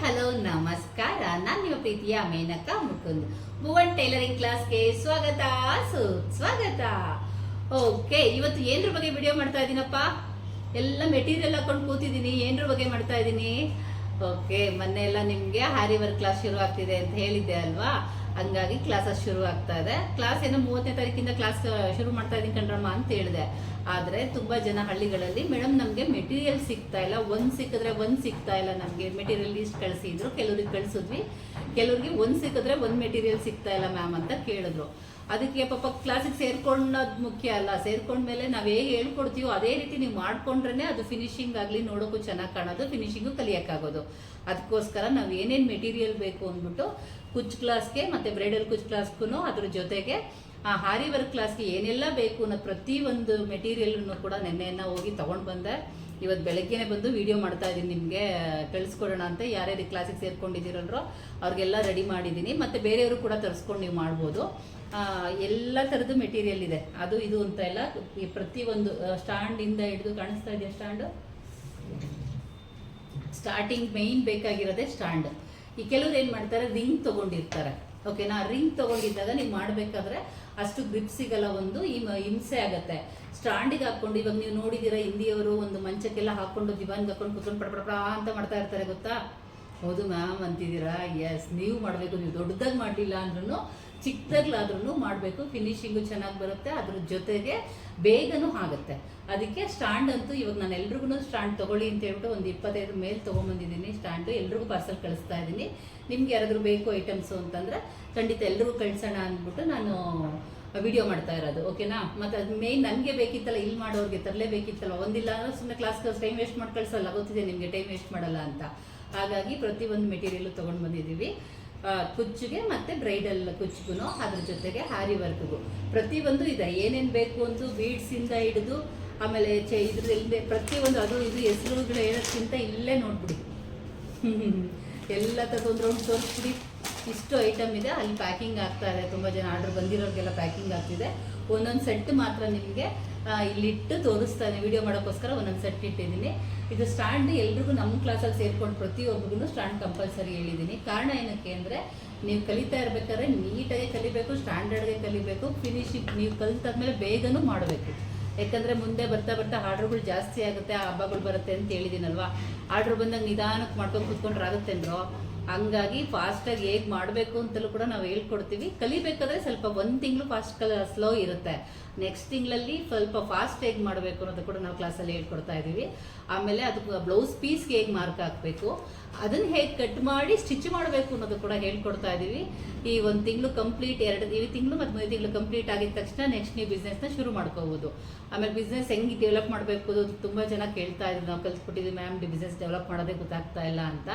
Hello, ನಮಸ್ಕಾರ. ನಾನು ನಿಮ್ಮ ಪ್ರೀತಿಯ ಮೇನಕ ಮುಕುಂದ್. ಭುವನ್ ಟೈಲರಿಂಗ್ ಕ್ಲಾಸ್ಗೆ ಸ್ವಾಗತ. ಸು, ಸ್ವಾಗತ. ಓಕೆ, ಇವತ್ತು ಏನ್ರ ಬಗ್ಗೆ ವಿಡಿಯೋ ಮಾಡ್ತಾ ಇದ್ದೀನಪ್ಪ? ಎಲ್ಲ ಮೆಟೀರಿಯಲ್ ಹಾಕೊಂಡು ಕೂತಿದ್ದೀನಿ. ಏನ್ರ ಬಗ್ಗೆ ಮಾಡ್ತಾ ಇದ್ದೀನಿ? ಓಕೆ, ಮೊನ್ನೆ ಎಲ್ಲ ನಿಮಗೆ ಹಾರಿ ವರ್ಕ್ ಕ್ಲಾಸ್ ಶುರು ಆಗ್ತಿದೆ ಅಂತ ಹೇಳಿದ್ದೆ ಅಲ್ವಾ? ಹಂಗಾಗಿ ಕ್ಲಾಸಸ್ ಶುರು ಆಗ್ತಾ ಇದೆ. ಕ್ಲಾಸ್ ಏನೋ ಮೂವತ್ತನೇ ತಾರೀಕಿಂದ ಕ್ಲಾಸ್ ಶುರು ಮಾಡ್ತಾ ಇದ್ದೀನಿ ಕಣ್ರಮ್ಮ ಅಂತ ಹೇಳಿದೆ. ಆದರೆ ತುಂಬ ಜನ ಹಳ್ಳಿಗಳಲ್ಲಿ ಮೇಡಮ್ ನಮಗೆ ಮೆಟೀರಿಯಲ್ ಸಿಗ್ತಾ ಇಲ್ಲ. ಒಂದು ಸಿಕ್ಕಿದ್ರೆ ಒಂದು ಸಿಗ್ತಾ ಇಲ್ಲ ನಮಗೆ. ಮೆಟೀರಿಯಲ್ ಲೀಸ್ಟ್ ಕಳಿಸಿದ್ರು, ಕೆಲವ್ರಿಗೆ ಕಳಿಸಿದ್ವಿ. ಕೆಲವ್ರಿಗೆ ಒಂದು ಸಿಕ್ಕಿದ್ರೆ ಒಂದು ಮೆಟೀರಿಯಲ್ ಸಿಗ್ತಾ ಇಲ್ಲ ಮ್ಯಾಮ್ ಅಂತ ಕೇಳಿದ್ರು. ಅದಕ್ಕೆ ಪಾಪ ಕ್ಲಾಸಿಗೆ ಸೇರ್ಕೊಂಡೋದು ಮುಖ್ಯ ಅಲ್ಲ. ಸೇರ್ಕೊಂಡ್ಮೇಲೆ ನಾವು ಹೇಗೆ ಹೇಳ್ಕೊಡ್ತೀವೋ ಅದೇ ರೀತಿ ನೀವು ಮಾಡ್ಕೊಂಡ್ರೆ ಅದು ಫಿನಿಶಿಂಗ್ ಆಗಲಿ ನೋಡೋಕ್ಕೂ ಚೆನ್ನಾಗಿ ಕಾಣೋದು ಫಿನಿಶಿಂಗು ಕಲಿಯೋಕ್ಕಾಗೋದು. ಅದಕ್ಕೋಸ್ಕರ ನಾವು ಏನೇನು ಮೆಟೀರಿಯಲ್ ಬೇಕು ಅಂದ್ಬಿಟ್ಟು ಕುಚ್ ಕ್ಲಾಸ್ಗೆ ಮತ್ತು ಬ್ರೈಡಲ್ ಕುಚ್ ಕ್ಲಾಸ್ಗೂ ಅದ್ರ ಜೊತೆಗೆ ಆ ಹಾರಿ ವರ್ಕ್ ಕ್ಲಾಸ್ಗೆ ಏನೆಲ್ಲ ಬೇಕು ಅನ್ನೋ ಪ್ರತಿಯೊಂದು ಮೆಟೀರಿಯಲ್ನು ಕೂಡ ನೆನ್ನೆಯನ್ನು ಹೋಗಿ ತಗೊಂಡು ಬಂದೆ. ಇವತ್ತು ಬೆಳಗ್ಗೆನೆ ಬಂದು ವಿಡಿಯೋ ಮಾಡ್ತಾ ಇದ್ದೀನಿ ನಿಮಗೆ ಕಳಿಸ್ಕೊಡೋಣ ಅಂತ. ಯಾರ್ಯಾರು ಕ್ಲಾಸಿಗೆ ಸೇರ್ಕೊಂಡಿದ್ದೀರಲ್ರೋ ಅವ್ರಿಗೆಲ್ಲ ರೆಡಿ ಮಾಡಿದ್ದೀನಿ. ಮತ್ತು ಬೇರೆಯವರು ಕೂಡ ತರಿಸ್ಕೊಂಡು ನೀವು ಮಾಡ್ಬೋದು. ಎಲ್ಲ ಥರದ್ದು ಮೆಟೀರಿಯಲ್ ಇದೆ. ಅದು, ಇದು ಅಂತ ಎಲ್ಲ ಪ್ರತಿಯೊಂದು ಸ್ಟ್ಯಾಂಡಿಂದ ಹಿಡಿದು ಕಾಣಿಸ್ತಾ ಇದೆಯಾ ಸ್ಟ್ಯಾಂಡು ಸ್ಟಾರ್ಟಿಂಗ್ ಮೇಯ್ನ್ ಬೇಕಾಗಿರೋದೇ ಸ್ಟ್ಯಾಂಡ್ ಈ ಕೆಲವ್ರು ಏನು ಮಾಡ್ತಾರೆ? ರಿಂಗ್ ತಗೊಂಡಿರ್ತಾರೆ. ಓಕೆನಾ ರಿಂಗ್ ತಗೊಂಡಿದ್ದಾಗ ನೀವು ಮಾಡಬೇಕಾದ್ರೆ ಅಷ್ಟು ಗ್ರಿಪ್ ಸಿಗಲ್ಲ ಒಂದು ಹಿಂಸೆ ಆಗುತ್ತೆ. ಸ್ಟ್ಯಾಂಡಿಗೆ ಹಾಕೊಂಡು ಇವಾಗ ನೀವು ನೋಡಿದ್ದೀರಾ ಹಿಂದಿಯವರು ಒಂದು ಮಂಚಕ್ಕೆಲ್ಲ ಹಾಕೊಂಡು ದಿವಾನ್ಗೆ ಹಾಕೊಂಡು ಕುತ್ಕೊಂಡು ಪಡಪಡ ಅಂತ ಮಾಡ್ತಾ ಇರ್ತಾರೆ, ಗೊತ್ತಾ? ಹೌದು ಮ್ಯಾಮ್ ಅಂತಿದ್ದೀರಾ? ಎಸ್ ನೀವು ಮಾಡಬೇಕು, ನೀವು ದೊಡ್ಡದಾಗಿ ಮಾಡಲಿಲ್ಲ ಅಂದ್ರೂ ಚಿಕ್ಕದಾಗ್ಲಾದ್ರೂ ಮಾಡಬೇಕು ಫಿನಿಶಿಂಗು ಚೆನ್ನಾಗಿ ಬರುತ್ತೆ, ಅದ್ರ ಜೊತೆಗೆ ಬೇಗನೂ ಆಗುತ್ತೆ. ಅದಕ್ಕೆ ಸ್ಟ್ಯಾಂಡ್ ಅಂತೂ ಇವಾಗ ನಾನು ಎಲ್ರಿಗೂ ಸ್ಟ್ಯಾಂಡ್ ತಗೊಳ್ಳಿ ಅಂತ ಹೇಳ್ಬಿಟ್ಟು ಒಂದು ಇಪ್ಪತ್ತೈದು ಮೇಲೆ ತೊಗೊಂಬಂದಿದ್ದೀನಿ ಸ್ಟ್ಯಾಂಡು ಎಲ್ರಿಗೂ ಪಾರ್ಸಲ್ ಕಳಿಸ್ತಾ ಇದ್ದೀನಿ ನಿಮ್ಗೆ ಯಾರಾದರೂ ಬೇಕು ಐಟಮ್ಸು ಅಂತಂದರೆ ಖಂಡಿತ ಎಲ್ರಿಗೂ ಕಳಿಸೋಣ ಅಂದ್ಬಿಟ್ಟು ನಾನು ವಿಡಿಯೋ ಮಾಡ್ತಾ ಇರೋದು ಓಕೆನಾ ಮತ್ತು ಅದು ಮೇಯ್ನ್ ನನಗೆ ಬೇಕಿತ್ತಲ್ಲ, ಇಲ್ಲಿ ಮಾಡೋರಿಗೆ ತರಲೇಬೇಕಿತ್ತಲ್ಲ ಒಂದಿಲ್ಲ ಅಂದ್ರೆ ಸುಮ್ಮನೆ ಕ್ಲಾಸ್ ಟೈಮ್ ವೇಸ್ಟ್ ಮಾಡಿ ಕಳಿಸಲ್ಲ, ಗೊತ್ತಿದೆ ನಿಮಗೆ ಟೈಮ್ ವೇಸ್ಟ್ ಮಾಡಲ್ಲ ಅಂತ. ಹಾಗಾಗಿ ಪ್ರತಿಯೊಂದು ಮೆಟೀರಿಯಲ್ ತೊಗೊಂಡು ಬಂದಿದ್ದೀವಿ. ಕುಚ್ಚಿಗೆ ಮತ್ತು ಬ್ರೈಡಲ್ ಕುಚ್ಚಿಗೂ ಅದ್ರ ಜೊತೆಗೆ ಹಾರಿ ವರ್ಕ್ಗೂ. ಪ್ರತಿಯೊಂದು ಇದೆ. ಏನೇನು ಬೇಕು ಅಂತ ಬೀಡ್ಸಿಂದ ಹಿಡಿದು, ಆಮೇಲೆ ಚೆ ಪ್ರತಿ ಪ್ರತಿಯೊಂದು ಅದು ಇದು ಹೆಸರುಗಳು ಹೇಳೋಕ್ಕಿಂತ ಇಲ್ಲೇ ನೋಡ್ಬಿಡಿ. ಎಲ್ಲ ತಗೊಂಡ್ರೆ ಒಂದು ತೋರಿಸ್ಬಿಡಿ. ಇಷ್ಟು ಐಟಮ್ ಇದೆ. ಅಲ್ಲಿ ಪ್ಯಾಕಿಂಗ್ ಆಗ್ತಾ ಇದೆ. ತುಂಬ ಜನ ಆರ್ಡರ್ ಬಂದಿರೋರಿಗೆಲ್ಲ ಪ್ಯಾಕಿಂಗ್ ಆಗ್ತಿದೆ. ಒಂದೊಂದು ಸೆಟ್ ಮಾತ್ರ ನಿಮಗೆ. ಇಲ್ಲಿಟ್ಟು ತೋರಿಸ್ತಾನೆ ವಿಡಿಯೋ ಮಾಡೋಕ್ಕೋಸ್ಕರ ಒಂದೊಂದು ಸೆಟ್ ಇಟ್ಟಿದ್ದೀನಿ. ಇದು ಸ್ಟ್ಯಾಂಡ್ ಎಲ್ರಿಗೂ ನಮ್ಮ ಕ್ಲಾಸಲ್ಲಿ ಸೇರ್ಕೊಂಡು ಪ್ರತಿಯೊಬ್ಬರಿಗೂ ಸ್ಟ್ಯಾಂಡ್ ಕಂಪಲ್ಸರಿ ಹೇಳಿದ್ದೀನಿ. ಕಾರಣ ಏನಕ್ಕೆ ಅಂದರೆ, ನೀವು ಕಲಿತಾ ಇರಬೇಕಾದ್ರೆ ನೀಟಾಗಿ ಕಲಿಬೇಕು ಸ್ಟ್ಯಾಂಡರ್ಡ್ಗೆ ಕಲಿಬೇಕು ಫಿನಿಶಿಂಗ್ ನೀವು ಕಲಿತಾದ್ಮೇಲೆ ಬೇಗನೂ ಮಾಡಬೇಕು. ಯಾಕಂದರೆ ಮುಂದೆ ಬರ್ತಾ ಬರ್ತಾ ಆರ್ಡ್ರುಗಳು ಜಾಸ್ತಿ ಆಗುತ್ತೆ ಹಬ್ಬಗಳು ಬರುತ್ತೆ ಅಂತ ಹೇಳಿದ್ದೀನಲ್ವಾ? ಆರ್ಡ್ರ್ ಬಂದಾಗ ನಿಧಾನಕ್ಕೆ ಮಾಡ್ಕೊಂಡು ಕೂತ್ಕೊಂಡ್ರೆ ಆಗುತ್ತೇನ್ರೋ ಹಂಗಾಗಿ ಫಾಸ್ಟಾಗಿ ಹೇಗೆ ಮಾಡಬೇಕು ಅಂತಲೂ ಕೂಡ ನಾವು ಹೇಳ್ಕೊಡ್ತೀವಿ. ಕಲಿಬೇಕಾದ್ರೆ ಸ್ವಲ್ಪ ಒಂದು ತಿಂಗಳು ಫಾಸ್ಟ್ ಕಲ ಸ್ಲೋ ಇರುತ್ತೆ. ನೆಕ್ಸ್ಟ್ ತಿಂಗಳಲ್ಲಿ ಸ್ವಲ್ಪ ಫಾಸ್ಟ್ ಹೇಗೆ ಮಾಡಬೇಕು ಅನ್ನೋದು ಕೂಡ ನಾವು ಕ್ಲಾಸಲ್ಲಿ ಹೇಳ್ಕೊಡ್ತಾ ಇದ್ದೀವಿ ಆಮೇಲೆ ಅದಕ್ಕೆ ಬ್ಲೌಸ್ ಪೀಸ್ಗೆ ಹೇಗೆ ಮಾರ್ಕ್ ಹಾಕಬೇಕು, ಅದನ್ನು ಹೇಗೆ ಕಟ್ ಮಾಡಿ ಸ್ಟಿಚ್ ಮಾಡಬೇಕು ಅನ್ನೋದು ಕೂಡ ಹೇಳ್ಕೊಡ್ತಾ ಇದ್ದೀವಿ ಈ ಒಂದು ತಿಂಗಳು ಕಂಪ್ಲೀಟ್ ಎರಡು, ಈ ತಿಂಗಳು ಮತ್ತು ಮೂರು ತಿಂಗಳು ಕಂಪ್ಲೀಟ್ ಆಗಿದ ತಕ್ಷಣ ನೆಕ್ಸ್ಟ್ ನೀವು ಬಿಸ್ನೆಸ್ನ ಶುರು ಮಾಡ್ಕೋಬೋದು. ಆಮೇಲೆ ಬಿಸ್ನೆಸ್ ಹೆಂಗೆ ಡೆವಲಪ್ ಮಾಡಬೇಕು ತುಂಬ ಜನ ಕೇಳ್ತಾ ಇದ್ರು. ನಾವು ಕಲ್ತ್ಕೊಟ್ಟಿದ್ದೀವಿ ಮ್ಯಾಮ್ ಬಿಸ್ನೆಸ್ ಡೆವಲಪ್ ಮಾಡೋದೇ ಗೊತ್ತಾಗ್ತಾ ಇಲ್ಲ ಅಂತ.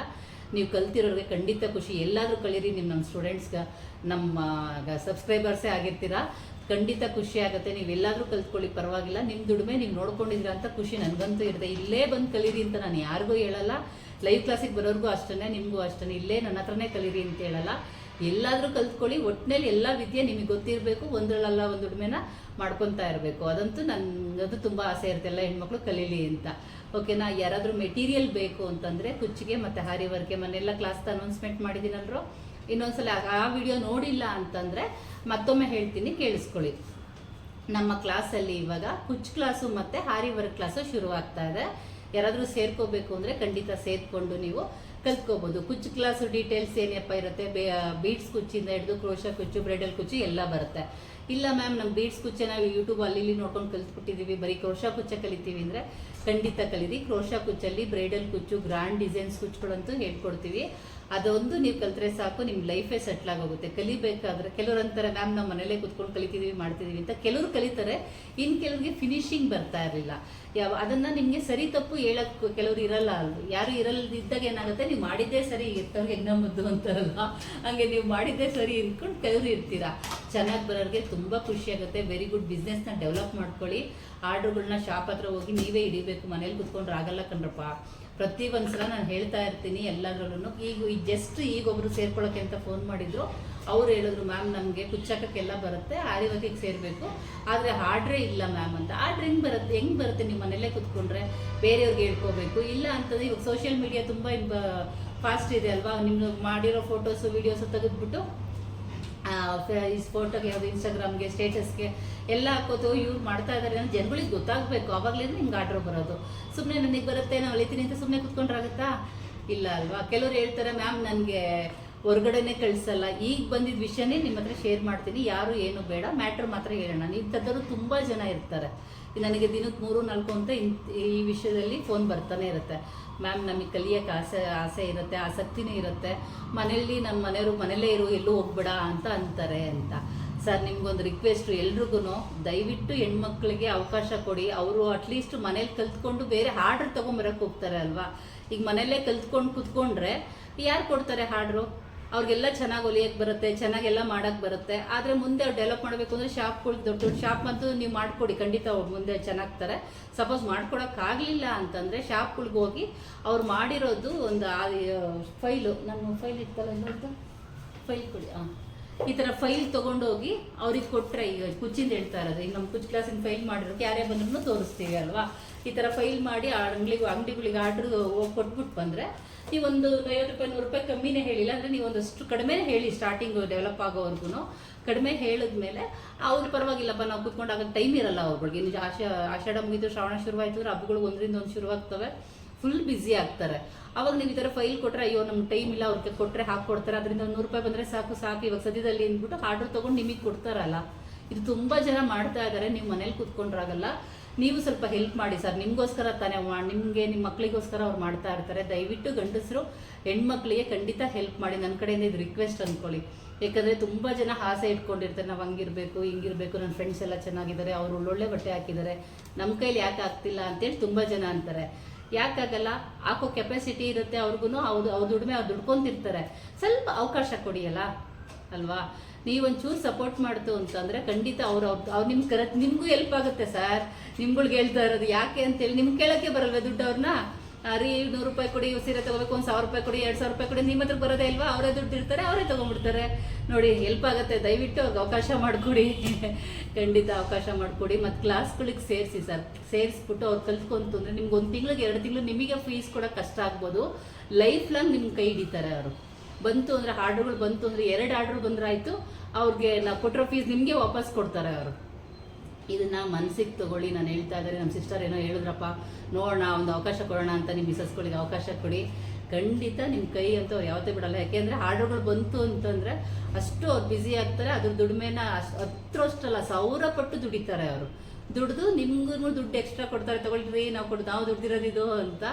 ನೀವು ಕಲ್ತಿರೋರಿಗೆ ಖಂಡಿತ ಖುಷಿ. ಎಲ್ಲಾದರೂ ಕಲೀರಿ ನಿಮ್ಮ ನಮ್ಮ ಸ್ಟೂಡೆಂಟ್ಸ್ಗೆ ನಮ್ಮ ಸಬ್ಸ್ಕ್ರೈಬರ್ಸೇ ಆಗಿರ್ತೀರಾ. ಖಂಡಿತ ಖುಷಿ ಆಗುತ್ತೆ. ನೀವು ಎಲ್ಲಾದರೂ ಕಲ್ತ್ಕೊಳ್ಳಿ, ಪರವಾಗಿಲ್ಲ. ನಿಮ್ಮ ದುಡಿಮೆ ನೀವು ನೋಡ್ಕೊಂಡಿದ್ದೀರಾ ಅಂತ ಖುಷಿ ನನಗಂತೂ ಇರುತ್ತೆ ಇಲ್ಲೇ ಬಂದು ಕಲೀರಿ ಅಂತ ನಾನು ಯಾರಿಗೂ ಹೇಳಲ್ಲ. ಲೈವ್ ಕ್ಲಾಸಿಗೆ ಬರೋರಿಗೂ ಅಷ್ಟೇ ನಿಮಗೂ ಅಷ್ಟೇ ಇಲ್ಲೇ ನನ್ನ ಹತ್ರನೇ ಕಲೀರಿ ಅಂತ ಹೇಳಲ್ಲ. ಎಲ್ಲಾದರೂ ಕಲ್ತ್ಕೊಳ್ಳಿ. ಒಟ್ಟಿನಲ್ಲಿ ಎಲ್ಲ ವಿದ್ಯೆ ನಿಮಗೆ ಗೊತ್ತಿರಬೇಕು. ಒಂದರಲ್ಲ ಒಂದು ದುಡಿಮೆನ ಮಾಡ್ಕೊತಾ ಇರಬೇಕು. ಅದಂತೂ ನನ್ನದು ತುಂಬ ಆಸೆ ಇರುತ್ತೆ. ಎಲ್ಲ ಹೆಣ್ಮಕ್ಳು ಕಲೀಲಿ ಅಂತ. ಓಕೆನಾ ಯಾರಾದರೂ ಮೆಟೀರಿಯಲ್ ಬೇಕು ಅಂತಂದರೆ ಕುಚ್ಚಿಗೆ ಮತ್ತು ಹಾರಿ ಮನೆಲ್ಲ ಕ್ಲಾಸ್ ಅನೌನ್ಸ್ಮೆಂಟ್ ಮಾಡಿದ್ದೀನಲ್ರೋ? ಇನ್ನೊಂದ್ಸಲ ಆ ವಿಡಿಯೋ ನೋಡಿಲ್ಲ ಅಂತಂದರೆ ಮತ್ತೊಮ್ಮೆ ಹೇಳ್ತೀನಿ, ಕೇಳಿಸ್ಕೊಳ್ಳಿ. ನಮ್ಮ ಕ್ಲಾಸಲ್ಲಿ ಇವಾಗ ಕುಚ್ ಕ್ಲಾಸು ಮತ್ತು ಹಾರಿ ವರ್ಕ್ ಕ್ಲಾಸು ಶುರುವಾಗ್ತಾ ಇದೆ. ಯಾರಾದರೂ ಸೇರ್ಕೋಬೇಕು ಅಂದರೆ ಖಂಡಿತ ಸೇರ್ಕೊಂಡು ನೀವು ಕಲ್ತ್ಕೋಬೋದು. ಕುಚ್ಚು ಕ್ಲಾಸು ಡೀಟೇಲ್ಸ್ ಏನಪ್ಪ ಇರುತ್ತೆ? ಬೀಡ್ಸ್ ಕುಚ್ಚಿಂದ ಹಿಡಿದು, ಕ್ರೋಶ ಕುಚ್ಚು ಬ್ರೈಡಲ್ ಕುಚ್ಚು ಎಲ್ಲ ಬರುತ್ತೆ. ಇಲ್ಲ ಮ್ಯಾಮ್ ನಮ್ಮ ಬೀಡ್ಸ್ ಕುಚ್ಚೆ ನಾವು ಯೂಟ್ಯೂಬ್ ಅಲ್ಲಿ ಇಲ್ಲಿ ನೋಡ್ಕೊಂಡು ಕಲ್ತ್ಬಿಟ್ಟಿದ್ದೀವಿ ಬರೀ ಕ್ರೋಶಾ ಕುಚ್ಚ ಕಲಿತೀವಿ ಅಂದರೆ ಖಂಡಿತ ಕಲೀರಿ. ಕ್ರೋಶಾ ಕುಚ್ಚಲ್ಲಿ ಬ್ರೈಡಲ್ ಕುಚ್ಚು ಗ್ರ್ಯಾಂಡ್ ಡಿಸೈನ್ಸ್ ಕುಚ್ಚುಗಳಂತೂ ಹೇಳ್ಕೊಡ್ತೀವಿ. ಅದೊಂದು ನೀವು ಕಲಿತ್ರೆ ಸಾಕು ನಿಮ್ಮ ಲೈಫೇ ಸೆಟ್ಲ್ ಆಗೋಗುತ್ತೆ. ಕಲಿಬೇಕಾದ್ರೆ ಕೆಲವ್ರು ಅಂತಾರೆ ಮ್ಯಾಮ್ ನಾವು ಮನೇಲೇ ಕುತ್ಕೊಂಡು ಕಲಿತಿದ್ದೀವಿ ಮಾಡ್ತಿದ್ದೀವಿ ಅಂತ ಕೆಲವರು ಕಲಿತಾರೆ. ಇನ್ನು ಕೆಲವ್ರಿಗೆ ಫಿನಿಶಿಂಗ್ ಬರ್ತಾ ಇರಲಿಲ್ಲ. ಯಾವ, ಅದನ್ನು ನಿಮಗೆ ಸರಿ ತಪ್ಪು ಹೇಳಕ್ಕೆ ಕೆಲವರು ಇರಲ್ಲ ಅಲ್ವ ಯಾರು ಇರಲ್ದಿದ್ದಾಗ ಏನಾಗುತ್ತೆ, ನೀವು ಮಾಡಿದ್ದೇ ಸರಿ ಇರ್ತವ್ರಿಗೆ ಹೆಗ್ನ ಮುದ್ದು ಅಂತಾರಲ್ಲ ಹಂಗೆ ನೀವು ಮಾಡಿದ್ದೇ ಸರಿ ಇರ್ಕೊಂಡು ಕೆಲವರು ಇರ್ತೀರಾ? ಚೆನ್ನಾಗಿ ಬರೋರಿಗೆ ತುಂಬ ಖುಷಿ ಆಗುತ್ತೆ. ವೆರಿ ಗುಡ್ ಬಿಸ್ನೆಸ್ನ ಡೆವಲಪ್ ಮಾಡ್ಕೊಳ್ಳಿ. ಆರ್ಡ್ರುಗಳನ್ನ ಶಾಪ್ ಹತ್ರ ಹೋಗಿ ನೀವೇ ಹಿಡಿಬೇಕು. ಮನೇಲಿ ಕುತ್ಕೊಂಡ್ರೆ ಆಗಲ್ಲ ಕಣ್ರಪ್ಪ. ಪ್ರತಿ ನಾನು ಹೇಳ್ತಾ ಇರ್ತೀನಿ ಎಲ್ಲದ್ರಲ್ಲೂ ಈಗ ಈ ಜಸ್ಟ್ ಈಗ ಒಬ್ರು ಸೇರ್ಕೊಳಕ್ಕೆ ಅಂತ ಫೋನ್ ಮಾಡಿದ್ರು, ಅವ್ರು ಹೇಳಿದ್ರು, ಮ್ಯಾಮ್, ನಮಗೆ ಕುಚ್ಚಕ್ಕೆಲ್ಲ ಬರುತ್ತೆ ಆರ್ಯವತಿಗೆ ಸೇರಬೇಕು. ಆದರೆ ಆರ್ಡ್ರೇ ಇಲ್ಲ ಮ್ಯಾಮ್ ಅಂತ. ಆರ್ಡ್ರ್ ಹೆಂಗೆ ಬರುತ್ತೆ ಹೆಂಗೆ ಬರುತ್ತೆ ನಿಮ್ಮ ಮನೆಯಲ್ಲೇ ಕುತ್ಕೊಂಡ್ರೆ? ಬೇರೆಯವ್ರಿಗೆ ಹೇಳ್ಕೋಬೇಕು. ಇಲ್ಲ ಅಂತಂದ್ರೆ ಇವಾಗ ಸೋಷಿಯಲ್ ಮೀಡಿಯಾ ತುಂಬ ಫಾಸ್ಟ್ ಇದೆ ಅಲ್ವಾ? ನಿಮ್ಮದು ಮಾಡಿರೋ ಫೋಟೋಸು ವೀಡಿಯೋಸು ತೆಗೆದ್ಬಿಟ್ಟು ಫೋಟೋಗೆ ಯಾವುದು ಇನ್ಸ್ಟಾಗ್ರಾಮ್ಗೆ ಸ್ಟೇಟಸ್ಗೆ ಎಲ್ಲ ಹಾಕೋದು, ಇವ್ರು ಮಾಡ್ತಾ ಇದ್ದಾರೆ ನಾನು ಜನಗಳಿಗೆ ಗೊತ್ತಾಗಬೇಕು. ಅವಾಗಲೇ ನಿಮ್ಗೆ ಆರ್ಡ್ರ್ ಬರೋದು. ಸುಮ್ಮನೆ ನನಗೆ ಬರುತ್ತೆ, ನಾವು ಅಳಿತೀನಿ ಅಂತ ಸುಮ್ಮನೆ ಕುತ್ಕೊಂಡ್ರಾಗುತ್ತಾ? ಇಲ್ಲ ಅಲ್ವಾ? ಕೆಲವರು ಹೇಳ್ತಾರೆ, ಮ್ಯಾಮ್, ನನಗೆ ಹೊರಗಡೆನೆ ಕಳಿಸಲ್ಲ. ಈಗ ಬಂದಿದ್ದ ವಿಷಯನೇ ನಿಮ್ಮ ಹತ್ರ ಶೇರ್ ಮಾಡ್ತೀನಿ. ಯಾರು ಏನು ಬೇಡ ಮ್ಯಾಟ್ರ್ ಮಾತ್ರ ಹೇಳೋಣ. ಇಂಥದ್ದವರು ತುಂಬ ಜನ ಇರ್ತಾರೆ. ನನಗೆ ದಿನಕ್ಕೆ ಮೂರು, ನಾಲ್ಕು ಅಂತ ಈ ವಿಷಯದಲ್ಲಿ ಫೋನ್ ಬರ್ತಾನೆ ಇರುತ್ತೆ. ಮ್ಯಾಮ್ ನಮಗೆ ಕಲಿಯೋಕ್ಕೆ ಆಸೆ ಆಸೆ ಇರುತ್ತೆ, ಆಸಕ್ತಿನೂ ಇರುತ್ತೆ. ಮನೆಯಲ್ಲಿ ನಮ್ಮ ಮನೆಯವರು ಮನೆಯಲ್ಲೇ ಇರು, ಎಲ್ಲೂ ಹೋಗ್ಬೇಡ ಅಂತ ಅಂತಾರೆ ಅಂತ. ಸರ್ ನಿಮ್ಗೊಂದು ರಿಕ್ವೆಸ್ಟು ಎಲ್ರಿಗೂ ದಯವಿಟ್ಟು ಹೆಣ್ಮಕ್ಳಿಗೆ ಅವಕಾಶ ಕೊಡಿ. ಅವರು ಅಟ್ಲೀಸ್ಟ್ ಮನೇಲಿ ಕಲ್ತ್ಕೊಂಡು ಬೇರೆ ಹಾಡ್ರ್ ತೊಗೊಂಬರಕ್ಕೆ ಹೋಗ್ತಾರೆ ಅಲ್ವಾ? ಈಗ ಮನೆಯಲ್ಲೇ ಕಲ್ತ್ಕೊಂಡು ಕುತ್ಕೊಂಡ್ರೆ, ಯಾರು ಕೊಡ್ತಾರೆ ಹಾಡ್ರು ಅವ್ರಿಗೆಲ್ಲ ಚೆನ್ನಾಗಿ ಹೊಲಿಯಕ್ಕೆ ಬರುತ್ತೆ, ಚೆನ್ನಾಗೆಲ್ಲ ಮಾಡಕ್ಕೆ ಬರುತ್ತೆ. ಆದರೆ ಮುಂದೆ ಅವ್ರು ಡೆವಲಪ್ ಮಾಡಬೇಕು ಅಂದರೆ ಶಾಪ್ಗಳು ದೊಡ್ಡ ದೊಡ್ಡ ಶಾಪ್ ಮತ್ತು ನೀವು ಮಾಡಿಕೊಡಿ, ಖಂಡಿತ ಅವ್ರು ಮುಂದೆ ಚೆನ್ನಾಗ್ತಾರೆ. ಸಪೋಸ್ ಮಾಡ್ಕೊಡೋಕ್ಕಾಗಲಿಲ್ಲ ಅಂತಂದರೆ ಶಾಪ್ಗಳ್ಗೆ ಹೋಗಿ ಅವ್ರು ಮಾಡಿರೋದು ಒಂದು ಫೈಲು ನನ್ನ ಫೈಲ್ ಇತ್ತಲ್ಲ ಇನ್ನೊಂದು? ಫೈಲ್ ಕೊಡಿ ಹಾಂ ಈ ಥರ ಫೈಲ್ ತೊಗೊಂಡೋಗಿ ಅವ್ರಿಗೆ ಕೊಟ್ಟರೆ ಈಗ ಕುಚ್ಚಿಂದ ಹೇಳ್ತಾ ಇರೋದು. ಈಗ ನಮ್ಮ ಕುಚ್ ಕ್ಲಾಸಿನ ಫೈಲ್ ಮಾಡಿರೋಕ್ಕೆ ಯಾರೇ ಬಂದ್ರೂ ತೋರಿಸ್ತೀವಿ ಅಲ್ವಾ? ಈ ಥರ ಫೈಲ್ ಮಾಡಿ ಅಂಗಡಿಗೆ ಅಂಗಡಿಗಳಿಗೆ ಆರ್ಡ್ರ್ ಕೊಟ್ಬಿಟ್ಟು ಬಂದರೆ ನೀವೊಂದು ಐವತ್ತು ರೂಪಾಯಿ, ನೂರು ರೂಪಾಯಿ ಕಮ್ಮಿನೇ ಹೇಳಿಲ್ಲ ಅಂದರೆ ನೀವು ಒಂದಷ್ಟು ಕಡಿಮೆ ಹೇಳಿ ಸ್ಟಾರ್ಟಿಂಗು ಡೆವಲಪ್ ಆಗೋವರೆಗೂ ಕಡಿಮೆ ಹೇಳಿದ್ಮೇಲೆ ಅವ್ರು ಪರವಾಗಿಲ್ಲಪ್ಪ, ನಾವು ಕುತ್ಕೊಂಡಾಗ ಟೈಮ್ ಇರಲ್ಲ ಅವ್ರಿಗೆ ನಿಜ ಆಷ ಆಷಾಢ ಮುಗಿದು ಶ್ರಾವಣ ಶುರುವಾಯಿತು ಅಂದ್ರೆ ಹಬ್ಬಗಳು ಒಂದರಿಂದ ಒಂದು ಶುರುವಾಗ್ತವೆ. ಫುಲ್ ಬ್ಯುಸಿ ಆಗ್ತಾರೆ. ಅವಾಗ ನೀವು ಈ ಥರ ಫೈಲ್ ಕೊಟ್ಟರೆ ಅಯ್ಯೋ, ನಮ್ಗೆ ಟೈಮ್ ಇಲ್ಲ, ಅವ್ರಿಗೆ ಕೊಟ್ಟರೆ ಹಾಕ್ಕೊಡ್ತಾರೆ ಅದರಿಂದ ನೂರು ರೂಪಾಯಿ ಬಂದರೆ ಸಾಕು ಸಾಕು. ಇವಾಗ ಸದ್ಯದಲ್ಲಿ ಅಂದ್ಬಿಟ್ಟು ಆರ್ಡರ್ ತೊಗೊಂಡು ನಿಮಗೆ ಕೊಡ್ತಾರಲ್ಲ, ಇದು ತುಂಬ ಜನ ಮಾಡ್ತಾ ಇದ್ದಾರೆ ನೀವು ಮನೇಲಿ ಕೂತ್ಕೊಂಡ್ರಾಗಲ್ಲ. ನೀವು ಸ್ವಲ್ಪ ಹೆಲ್ಪ್ ಮಾಡಿ ಸರ್, ನಿಮಗೋಸ್ಕರ ತಾನೇ ನಿಮಗೆ ನಿಮ್ಮ ಮಕ್ಕಳಿಗೋಸ್ಕರ ಅವ್ರು ಮಾಡ್ತಾ ಇರ್ತಾರೆ. ದಯವಿಟ್ಟು ಗಂಡಸರು, ಹೆಣ್ಮಕ್ಳಿಗೆ ಖಂಡಿತ ಹೆಲ್ಪ್ ಮಾಡಿ. ನನ್ನ ಕಡೆಯಿಂದ ಇದು ರಿಕ್ವೆಸ್ಟ್ ಅಂದ್ಕೊಳ್ಳಿ ಯಾಕಂದರೆ ತುಂಬ ಜನ ಆಸೆ ಇಟ್ಕೊಂಡಿರ್ತಾರೆ, ನಾವು ಹಂಗಿರಬೇಕು, ಹಿಂಗಿರಬೇಕು ನನ್ನ ಫ್ರೆಂಡ್ಸ್ ಎಲ್ಲ ಚೆನ್ನಾಗಿದ್ದಾರೆ, ಅವರು ಒಳ್ಳೊಳ್ಳೆ ಬಟ್ಟೆ ಹಾಕಿದ್ದಾರೆ ನಮ್ಮ ಕೈಲಿ ಯಾಕೆ ಆಗ್ತಿಲ್ಲ? ಅಂತೇಳಿ ತುಂಬ ಜನ ಅಂತಾರೆ. ಯಾಕಾಗಲ್ಲ ಹಾಕೋ ಕೆಪಾಸಿಟಿ ಇರುತ್ತೆ ಅವ್ರಿಗೂ ಅವ್ರು, ಅವ್ರ ದುಡಿಮೆ ಅವ್ರು ದುಡ್ಕೊಂತಿರ್ತಾರೆ. ಸ್ವಲ್ಪ ಅವಕಾಶ ಕೊಡಿಯಲ್ಲ ಅಲ್ವಾ? ನೀವೊಂಚೂರು ಸಪೋರ್ಟ್ ಮಾಡ್ತು ಅಂತಂದರೆ ಖಂಡಿತ ಅವ್ರು ಅವ್ರು ಅವ್ರು ನಿಮ್ಗೆ ಕರೆ, ನಿಮಗೂ ಹೆಲ್ಪ್ ಆಗುತ್ತೆ ಸರ್ ನಿಮ್ಗಳ್ಗೆ ಹೇಳ್ತಾ ಇರೋದು ಯಾಕೆ ಅಂತೇಳಿ ನಿಮ್ಗೆ ಕೇಳೋಕ್ಕೆ ಬರಲ್ವೇ ದುಡ್ಡು ಅವ್ರನ್ನ ರೀ ನೂರು ರೂಪಾಯಿ ಕೊಡಿ ಸೀರೆ ತಗೋಬೇಕು, ಒಂದು ಸಾವಿರ ರೂಪಾಯಿ ಕೊಡಿ, ಎರಡು ಸಾವಿರ ರೂಪಾಯಿ ಕೊಡಿ, ನಿಮ್ಮ ಹತ್ರ ಬರೋದೇ ಇಲ್ವಾ? ಅವರೇ ದುಡ್ಡು ಇರ್ತಾರೆ ಅವರೇ ತೊಗೊಂಡ್ಬಿಡ್ತಾರೆ. ನೋಡಿ ಹೆಲ್ಪ್ ಆಗುತ್ತೆ. ದಯವಿಟ್ಟು ಅವ್ರಿಗೆ ಅವಕಾಶ ಮಾಡಿಕೊಡಿ. ಖಂಡಿತ ಅವಕಾಶ ಮಾಡಿಕೊಡಿ. ಮತ್ತು ಕ್ಲಾಸ್ಗಳಿಗೆ ಸೇರಿಸಿ ಸರ್. ಸೇರಿಸ್ಬಿಟ್ಟು ಅವ್ರು ಕಲ್ತ್ಕೊಂತು ಅಂದರೆ ನಿಮ್ಗೆ ಒಂದು ತಿಂಗಳಿಗೆ, ಎರಡು ತಿಂಗಳು ನಿಮಗೆ ಫೀಸ್ ಕೊಡೋಕೆ ಕಷ್ಟ ಆಗ್ಬೋದು. ಲೈಫ್ ಲಾಂಗ್ ನಿಮ್ಮ ಕೈ ಹಿಡಿತಾರೆ ಅವರು. ಬಂತು ಅಂದರೆ ಆರ್ಡ್ರುಗಳು ಬಂತು ಅಂದರೆ ಎರಡು ಆರ್ಡ್ರ್ ಆಯಿತು. ಅವ್ರಿಗೆ ನಾವು ಕೊಟ್ಟಿರೋ ಫೀಸ್ ನಿಮಗೆ ವಾಪಸ್ ಕೊಡ್ತಾರೆ ಅವರು. ಇದನ್ನ ಮನಸ್ಸಿಗೆ ತಗೊಳ್ಳಿ. ನಾನು ಹೇಳ್ತಾ ಇದ್ದಾರೆ ನಮ್ಮ ಸಿಸ್ಟರ್ ಏನೋ ಹೇಳಿದ್ರಪ್ಪ, ನೋಡೋಣ, ಒಂದು ಅವಕಾಶ ಕೊಡೋಣ ಅಂತ ನಿಮ್ಮ ಮಿಸಸ್ಗಳಿಗೆ ಅವಕಾಶ ಕೊಡಿ. ಖಂಡಿತ ನಿಮ್ಮ ಕೈ ಅಂತ ಅವ್ರು ಯಾವತ್ತೇ ಬಿಡಲ್ಲ. ಯಾಕೆಂದರೆ ಆರ್ಡರ್ಗಳು ಬಂತು ಅಂತಂದರೆ ಅಷ್ಟು ಅವ್ರು ಬ್ಯುಸಿ ಆಗ್ತಾರೆ, ಅದ್ರ ದುಡಿಮೆನ ಅಷ್ಟು, ಹತ್ರಷ್ಟಲ್ಲ, ಸಾವಿರ ಪಟ್ಟು ದುಡಿತಾರೆ ಅವರು. ದುಡ್ದು ನಿಮ್ಗೂ ದುಡ್ಡು ಎಕ್ಸ್ಟ್ರಾ ಕೊಡ್ತಾರೆ, ತಗೊಳ್ರಿ, ನಾವು ಕೊಡ್, ನಾವು ದುಡ್ದಿರೋದು ಇದು ಅಂತ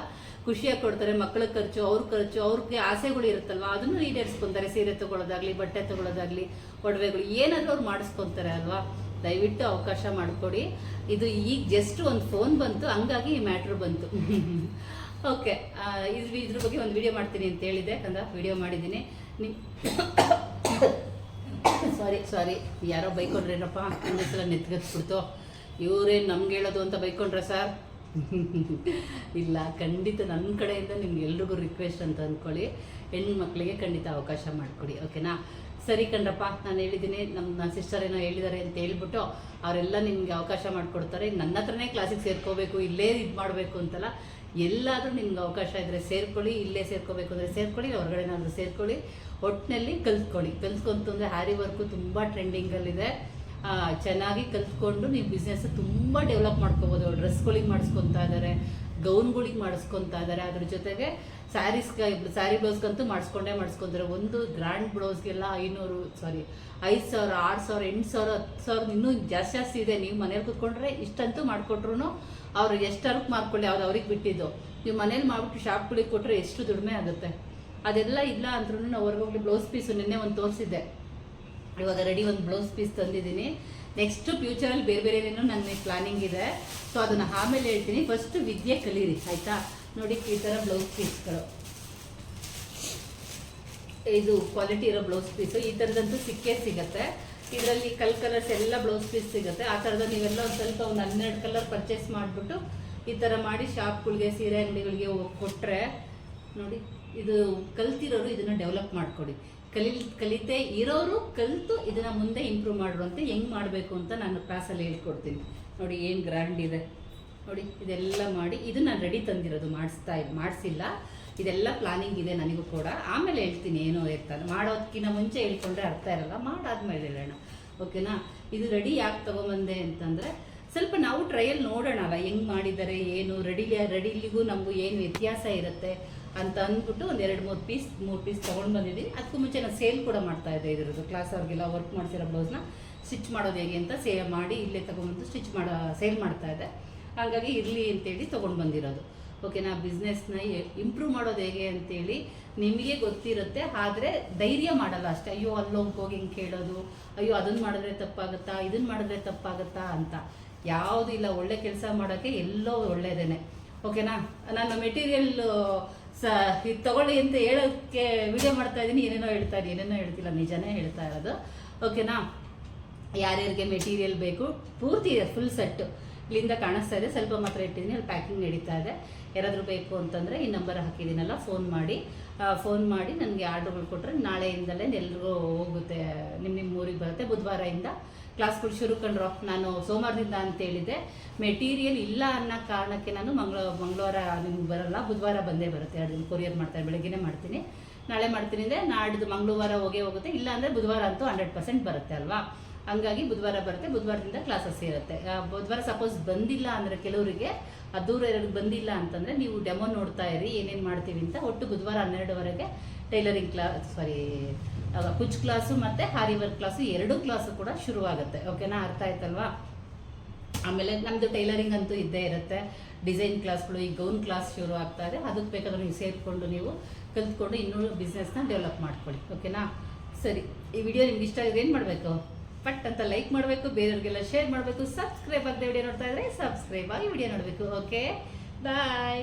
ಖುಷಿಯಾಗಿ ಕೊಡ್ತಾರೆ ಮಕ್ಕಳ ಖರ್ಚು, ಅವ್ರ ಖರ್ಚು, ಅವ್ರಿಗೆ ಆಸೆಗಳು ಇರುತ್ತಲ್ವ? ಅದನ್ನು ಈಡೇರಿಸ್ಕೊಂತಾರೆ, ಸೀರೆ ತಗೊಳ್ಳೋದಾಗ್ಲಿ ಬಟ್ಟೆ ತಗೊಳ್ಳೋದಾಗ್ಲಿ ಒಡವೆಗಳು ಏನಾದರೂ ಅವ್ರು ಮಾಡಿಸ್ಕೊತಾರೆ ಅಲ್ವಾ? ದಯವಿಟ್ಟು ಅವಕಾಶ ಮಾಡಿಕೊಡಿ. ಇದು ಈಗ ಜಸ್ಟ್ ಒಂದು ಫೋನ್ ಬಂತು, ಹಂಗಾಗಿ ಈ ಮ್ಯಾಟ್ರ್ ಬಂತು. ಓಕೆ ಇದ್ರ ಇದ್ರ ಬಗ್ಗೆ ಒಂದು ವಿಡಿಯೋ ಮಾಡ್ತೀನಿ ಅಂತ ಹೇಳಿದೆ. ಯಾಕಂದ್ರೆ ವಿಡಿಯೋ ಮಾಡಿದ್ದೀನಿ. ನಿಮ್ ಸಾರಿ ಸಾರಿ ಯಾರೋ ಬೈಕೊಂಡ್ರೇನಪ್ಪ? ನನ್ನ ಸಲ ನೆತ್ಗತ್ಬಿಡ್ತು. ಇವರೇನು ನಮ್ಗೆ ಹೇಳೋದು ಅಂತ ಬೈಕೊಂಡ್ರೆ ಸರ್? ಇಲ್ಲ, ಖಂಡಿತ ನನ್ನ ಕಡೆಯಿಂದ ನಿಮ್ಗೆ ಎಲ್ರಿಗೂ ರಿಕ್ವೆಸ್ಟ್ ಅಂತ ಅಂದ್ಕೊಳ್ಳಿ ಮಕ್ಕಳಿಗೆ ಖಂಡಿತ ಅವಕಾಶ ಮಾಡಿಕೊಡಿ ಓಕೆನಾ ಸರಿ ಕಂಡಪ್ಪ ನಾನು ಹೇಳಿದ್ದೀನಿ ನಮ್ಮ ಸಿಸ್ಟರ್ ಏನೋ ಹೇಳಿದ್ದಾರೆ ಅಂತ ಹೇಳ್ಬಿಟ್ಟು ಅವರೆಲ್ಲ ನಿಮಗೆ ಅವಕಾಶ ಮಾಡಿಕೊಡ್ತಾರೆ. ನನ್ನ ಹತ್ರನೇ ಕ್ಲಾಸಿಗೆ ಸೇರ್ಕೋಬೇಕು, ಇಲ್ಲೇ ಇದು ಮಾಡಬೇಕು ಅಂತಲ್ಲ, ಎಲ್ಲಾದರೂ ನಿಮ್ಗೆ ಅವಕಾಶ ಇದ್ದರೆ ಸೇರ್ಕೊಳ್ಳಿ, ಇಲ್ಲೇ ಸೇರ್ಕೋಬೇಕು ಅಂದರೆ ಸೇರ್ಕೊಳ್ಳಿ ಹೊರಗಡೆನಾದರೂ ಸೇರ್ಕೊಳ್ಳಿ ಒಟ್ಟಿನಲ್ಲಿ ಕಲ್ತ್ಕೊಳ್ಳಿ. ಕಲ್ತ್ಕೊಂತು ಅಂದರೆ ಹ್ಯಾರಿ ವರ್ಕು ತುಂಬ ಟ್ರೆಂಡಿಂಗಲ್ಲಿದೆ ಚೆನ್ನಾಗಿ ಕಲ್ತ್ಕೊಂಡು ನೀವು ಬಿಸ್ನೆಸ್ ತುಂಬ ಡೆವಲಪ್ ಮಾಡ್ಕೋಬೋದು. ಡ್ರೆಸ್ಗಳಿಗೆ ಮಾಡಿಸ್ಕೊತಾ ಇದ್ದಾರೆ ಗೌನ್ಗಳಿಗೆ ಮಾಡಿಸ್ಕೊತಾ ಇದ್ದಾರೆ ಅದ್ರ ಜೊತೆಗೆ ಸ್ಯಾರೀಸ್ಗೆ ಸ್ಯಾರಿ ಬ್ಲೌಸ್ಗಂತೂ ಮಾಡಿಸ್ಕೊಂಡೇ ಮಾಡಿಸ್ಕೊಂತಾರೆ. ಒಂದು ಗ್ರ್ಯಾಂಡ್ ಬ್ಲೌಸ್ಗೆಲ್ಲ ಐನೂರು ಸಾರಿ ಐದು ಸಾವಿರ, ಆರು ಸಾವಿರ, ಎಂಟು ಸಾವಿರ, ಹತ್ತು ಸಾವಿರ ಇನ್ನೂ ಜಾಸ್ತಿ ಜಾಸ್ತಿ ಇದೆ. ನೀವು ಮನೇಲಿ ಕೂತ್ಕೊಂಡ್ರೆ ಇಷ್ಟಂತೂ ಮಾಡಿಕೊಟ್ರು ಅವ್ರು ಎಷ್ಟರಕ್ಕೆ ಮಾಡ್ಕೊಳ್ಳಿ, ಅವ್ರು ಅವ್ರಿಗೆ ಬಿಟ್ಟಿದ್ದು. ನೀವು ಮನೇಲಿ ಮಾಡ್ಬಿಟ್ಟು ಶಾಪ್ಗಳಿಗೆ ಕೊಟ್ಟರೆ ಎಷ್ಟು ದುಡಿಮೆ ಆಗುತ್ತೆ. ಅದೆಲ್ಲ ಇಲ್ಲ ಅಂದ್ರೂ ನಾವು ಹೊರಗೋಗಿ ಬ್ಲೌಸ್ ಪೀಸು ನಿನ್ನೆ ಒಂದು ತೋರಿಸಿದ್ದೆ. ಇವಾಗ ರೆಡಿ ಒಂದು ಬ್ಲೌಸ್ ಪೀಸ್ ತಂದಿದ್ದೀನಿ. ನೆಕ್ಸ್ಟ್ ಫ್ಯೂಚರಲ್ಲಿ ಬೇರೆ ಬೇರೆ ನನ್ನ ಪ್ಲಾನಿಂಗ್ ಇದೆ. ಸೊ ಅದನ್ನು ಆಮೇಲೆ ಹೇಳ್ತೀನಿ. ಫಸ್ಟ್ ವಿದ್ಯೆ ಕಲೀರಿ, ಆಯಿತಾ? ನೋಡಿ, ಈ ಥರ ಬ್ಲೌಸ್ ಪೀಸ್ಗಳು ಇದು ಕ್ವಾಲಿಟಿ ಇರೋ ಬ್ಲೌಸ್ ಪೀಸು ಈ ಥರದಂತೂ ಸಿಕ್ಕೇ ಸಿಗುತ್ತೆ. ಇದರಲ್ಲಿ ಕಲ್ ಕಲರ್ಸ್ ಎಲ್ಲ ಬ್ಲೌಸ್ ಪೀಸ್ ಸಿಗುತ್ತೆ. ಆ ಥರದ ನೀವೆಲ್ಲ ಒಂದು ಸ್ವಲ್ಪ ಒಂದು ಹನ್ನೆರಡು ಕಲರ್ ಪರ್ಚೇಸ್ ಮಾಡಿಬಿಟ್ಟು ಈ ಥರ ಮಾಡಿ ಶಾಪ್ಗಳಿಗೆ ಸೀರೆ ಅಂಗಡಿಗಳಿಗೆ ಕೊಟ್ಟರೆ ನೋಡಿ, ಇದು ಕಲ್ತಿರೋರು ಇದನ್ನು ಡೆವಲಪ್ ಮಾಡಿಕೊಡಿ. ಕಲಿ ಕಲಿತೆ ಇರೋರು ಕಲಿತು ಇದನ್ನು ಮುಂದೆ ಇಂಪ್ರೂವ್ ಮಾಡಿರುವಂತೆ ಹೆಂಗೆ ಮಾಡಬೇಕು ಅಂತ ನಾನು ಕ್ಲಾಸಲ್ಲಿ ಹೇಳ್ಕೊಡ್ತೀನಿ. ನೋಡಿ, ಏನು ಗ್ರ್ಯಾಂಡ್ ಇದೆ. ನೋಡಿ, ಇದೆಲ್ಲ ಮಾಡಿ ಇದು ನಾನು ರೆಡಿ ತಂದಿರೋದು. ಮಾಡಿಸ್ತಾ ಮಾಡಿಸಿಲ್ಲ. ಇದೆಲ್ಲ ಪ್ಲಾನಿಂಗ್ ಇದೆ ನನಗೂ ಕೂಡ. ಆಮೇಲೆ ಹೇಳ್ತೀನಿ ಏನೋ ಇರ್ತಾನೆ ಮಾಡೋದಕ್ಕಿಂತ ಮುಂಚೆ ಹೇಳ್ಕೊಂಡ್ರೆ ಅರ್ಥ ಇರಲ್ಲ. ಮಾಡಾದ್ಮೇಲೆ ಹೇಳೋಣ. ಓಕೆನಾ? ಇದು ರೆಡಿ ಯಾಕೆ ತೊಗೊಂಬಂದೆ ಅಂತಂದರೆ, ಸ್ವಲ್ಪ ನಾವು ಟ್ರಯಲ್ ನೋಡೋಣ ಅಲ್ಲ ಹೆಂಗೆ ಮಾಡಿದ್ದಾರೆ ಏನು ರೆಡಿಲಿ ರೆಡಿಲಿಗೂ ನಮಗೂ ಏನು ವ್ಯತ್ಯಾಸ ಇರುತ್ತೆ ಅಂತ ಅಂದ್ಬಿಟ್ಟು ಒಂದು ಎರಡು ಮೂರು ಪೀಸ್ ಮೂರು ಪೀಸ್ ತೊಗೊಂಡು ಬಂದಿದ್ದೀನಿ ಅದಕ್ಕೂ ಮುಂಚೆ ನಾನು ಸೇಲ್ ಕೂಡ ಮಾಡ್ತಾ ಇದ್ದೆ ಇದ್ರದ್ದು. ಕ್ಲಾಸ್ ಅವ್ರಿಗೆಲ್ಲ ವರ್ಕ್ ಮಾಡಿಸಿರೋ ಬ್ಲೌಸ್ನ ಸ್ಟಿಚ್ ಮಾಡೋದು ಹೇಗೆ ಅಂತ ಸೇ ಮಾಡಿ ಇಲ್ಲೇ ತೊಗೊಂಬಂದು ಸ್ಟಿಚ್ ಮಾಡೋ ಸೇಲ್ ಮಾಡ್ತಾ ಇದ್ದೆ. ಹಾಗಾಗಿ ಇರಲಿ ಅಂತೇಳಿ ತೊಗೊಂಡು ಬಂದಿರೋದು. ಓಕೆನಾ ಬಿಸ್ನೆಸ್ನ ಇಂಪ್ರೂವ್ ಮಾಡೋದು ಹೇಗೆ ಅಂತೇಳಿ ನಿಮಗೆ ಗೊತ್ತಿರುತ್ತೆ, ಆದರೆ ಧೈರ್ಯ ಮಾಡಲ್ಲ ಅಷ್ಟೇ. ಅಯ್ಯೋ, ಅಲ್ಲೋಗಿ ಹೋಗಿ ಹಿಂಗೆ ಕೇಳೋದು, ಅಯ್ಯೋ ಅದನ್ನು ಮಾಡಿದ್ರೆ ತಪ್ಪಾಗುತ್ತಾ ಇದನ್ನು ಮಾಡಿದ್ರೆ ತಪ್ಪಾಗುತ್ತಾ ಅಂತ. ಯಾವುದೂ ಇಲ್ಲ, ಒಳ್ಳೆ ಕೆಲಸ ಮಾಡೋಕ್ಕೆ ಎಲ್ಲೋ ಒಳ್ಳೆಯದೇನೆ ಓಕೆನಾ ನಾನು ಮೆಟೀರಿಯಲ್ ಸ, ಇದು ತಗೊಳ್ಳಿ ಅಂತ ಹೇಳೋಕ್ಕೆ ವಿಡಿಯೋ ಮಾಡ್ತಾ ಇದ್ದೀನಿ ಏನೇನೋ ಹೇಳ್ತಾ ಇದ್ದೀನಿ ಏನೇನೋ ಹೇಳ್ತಿಲ್ಲ, ನಿಜನೇ ಹೇಳ್ತಾ ಇರೋದು. ಓಕೆನಾ ಯಾರ್ಯಾರಿಗೆ ಮೆಟೀರಿಯಲ್ ಬೇಕು, ಪೂರ್ತಿ ಇದೆ ಫುಲ್ ಸೆಟ್ಟು ಇಲ್ಲಿಂದ ಕಾಣಿಸ್ತಾ ಇದೆ. ಸ್ವಲ್ಪ ಮಾತ್ರ ಇಟ್ಟಿದ್ದೀನಿ. ಅಲ್ಲಿ ಪ್ಯಾಕಿಂಗ್ ನಡೀತಾ ಇದೆ. ಯಾರಾದರೂ ಬೇಕು ಅಂತಂದರೆ ಈ ನಂಬರ್ ಹಾಕಿದ್ದೀನಲ್ಲ ಫೋನ್ ಮಾಡಿ. ಫೋನ್ ಮಾಡಿ ನನಗೆ ಆರ್ಡ್ರುಗಳು ಕೊಟ್ಟರೆ ನಾಳೆಯಿಂದಲೇ ಎಲ್ಲರೂ ಹೋಗುತ್ತೆ. ನಿಮ್ಮ ನಿಮ್ಮ ಊರಿಗೆ ಬರುತ್ತೆ. ಬುಧವಾರದಿಂದ ಕ್ಲಾಸ್ಗಳು ಶುರು ಕಂಡ್ರು ನಾನು ಸೋಮವಾರದಿಂದ ಅಂತ ಹೇಳಿದೆ ಮೆಟೀರಿಯಲ್ ಇಲ್ಲ ಅನ್ನೋ ಕಾರಣಕ್ಕೆ ನಾನು ಮಂಗಳ, ಮಂಗಳವಾರ ನಿಮ್ಗೆ ಬರಲ್ಲ. ಬುಧವಾರ ಬಂದೇ ಬರುತ್ತೆ. ಎರಡು ದಿನ ಕೊರಿಯರ್ ಮಾಡ್ತಾರೆ, ಬೆಳಗ್ಗೆನೇ ಮಾಡ್ತೀನಿ. ನಾಳೆ ಮಾಡ್ತೀನಿ ಅಂದರೆ ನಾಡ್ದು ಮಂಗಳವಾರ ಹೋಗೇ ಹೋಗುತ್ತೆ. ಇಲ್ಲ ಅಂದರೆ ಬುಧವಾರ ಅಂತೂ ಹಂಡ್ರೆಡ್ ಪರ್ಸೆಂಟ್ ಬರುತ್ತೆ ಅಲ್ವಾ? ಹಂಗಾಗಿ ಬುಧವಾರ ಬರುತ್ತೆ, ಬುಧವಾರದಿಂದ ಕ್ಲಾಸಸ್ ಇರುತ್ತೆ. ಬುಧವಾರ ಸಪೋಸ್ ಬಂದಿಲ್ಲ ಅಂದರೆ ಕೆಲವರಿಗೆ ಅದು ದೂರ ಇರೋರಿಗೆ ಬಂದಿಲ್ಲ ಅಂತಂದರೆ ನೀವು ಡೆಮೋ ನೋಡ್ತಾ ಇರಿ, ಏನೇನು ಮಾಡ್ತೀವಿ ಅಂತ ಒಟ್ಟು ಬುಧವಾರ ಹನ್ನೆರಡುವರೆಗೆ ಟೈಲರಿಂಗ್ ಕ್ಲಾಸ್ ಸಾರಿ ಕುಚ್ ಕ್ಲಾಸು ಮತ್ತು ಹಾರಿ ವರ್ಕ್ ಕ್ಲಾಸು ಎರಡೂ ಕ್ಲಾಸು ಕೂಡ ಶುರುವಾಗುತ್ತೆ. ಓಕೆನಾ ಅರ್ಥ ಆಯ್ತಲ್ವಾ? ಆಮೇಲೆ ನಮ್ಮದು ಟೈಲರಿಂಗ್ ಅಂತೂ ಇದ್ದೇ ಇರುತ್ತೆ. ಡಿಸೈನ್ ಕ್ಲಾಸ್ಗಳು ಈ ಗೌನ್ ಕ್ಲಾಸ್ ಶುರು ಆಗ್ತಾ ಇದೆ. ಅದಕ್ಕೆ ಬೇಕಾದ್ರೆ ನೀವು ಸೇರಿಕೊಂಡು ನೀವು ಕಲ್ತ್ಕೊಂಡು ಇನ್ನೂ ಬಿಸ್ನೆಸ್ನ ಡೆವಲಪ್ ಮಾಡ್ಕೊಳ್ಳಿ. ಓಕೆನಾ ಸರಿ, ಈ ವಿಡಿಯೋ ನಿಮ್ಗೆ ಇಷ್ಟ ಆಗಿದೆ, ಏನು ಮಾಡಬೇಕು? ಪಟ್ ಅಂತ ಲೈಕ್ ಮಾಡಬೇಕು, ಬೇರೆಯವ್ರಿಗೆಲ್ಲ ಶೇರ್ ಮಾಡಬೇಕು ಸಬ್ಸ್ಕ್ರೈಬ್ ಆಗದೆ ವಿಡಿಯೋ ನೋಡ್ತಾ ಇದ್ರೆ ಸಬ್ಸ್ಕ್ರೈಬ್ ಆಗಿ ವಿಡಿಯೋ ನೋಡಬೇಕು ಓಕೆ ಬಾಯ್